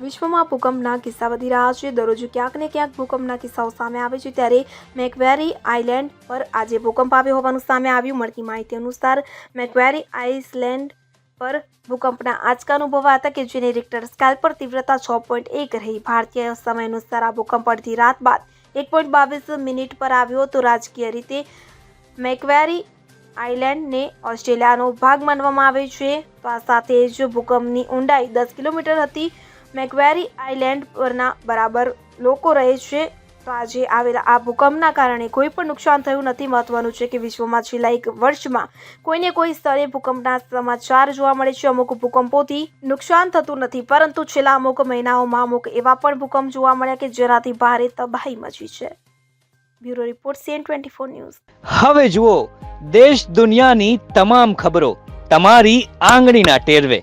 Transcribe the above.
વિશ્વમાં ભૂકંપના કિસ્સા વધી રહ્યા છે. દરરોજ ક્યાંક ને ક્યાંક ભૂકંપના કિસ્સાઓ સામે આવે છે. ત્યારે મેકવેરી આઇલેન્ડ પર આજે ભૂકંપ આવ્યો હોવાનું સામે આવ્યું. મળતી માહિતી અનુસાર મેકવેરી આઇસલેન્ડ પર ભૂકંપના આંચકા અનુભવાયા હતા કે જેની રિક્ટર સ્કેલ પર તીવ્રતા છ પોઈન્ટ એક રહી. ભારતીય સમય અનુસાર આ ભૂકંપ અડધી રાત બાદ એક પોઈન્ટ બાવીસ મિનિટ પર આવ્યો તો રાજકીય રીતે મેકવેરી આઇલેન્ડને ઓસ્ટ્રેલિયાનો ભાગ માનવામાં આવે છે. તો આ સાથે જ ભૂકંપની ઊંડાઈ દસ કિલોમીટર હતી. મેકવેરી આઇલેન્ડ પરના બરાબર લોકો રહે છે. તો આજે આવેલા આ ભૂકંપના કારણે કોઈ પણ નુકસાન થયું નથી. મહત્વનું છે કે વિશ્વમાં છેલ્લા એક વર્ષમાં કોઈને કોઈ સ્થળે ભૂકંપના સમાચાર જોવા મળે છે. અમુક ભૂકંપોથી નુકસાન થતું નથી, પરંતુ છેલ્લા અમુક મહિનાઓમાં અમુક એવા પણ ભૂકંપ જોવા મળ્યા કે જેનાથી ભારે તબાહી મચી છે. Bureau report CN twenty four news. હવે જુઓ, દેશ દુનિયાની તમામ ખબરો તમારી આંગળીના ટેરવે.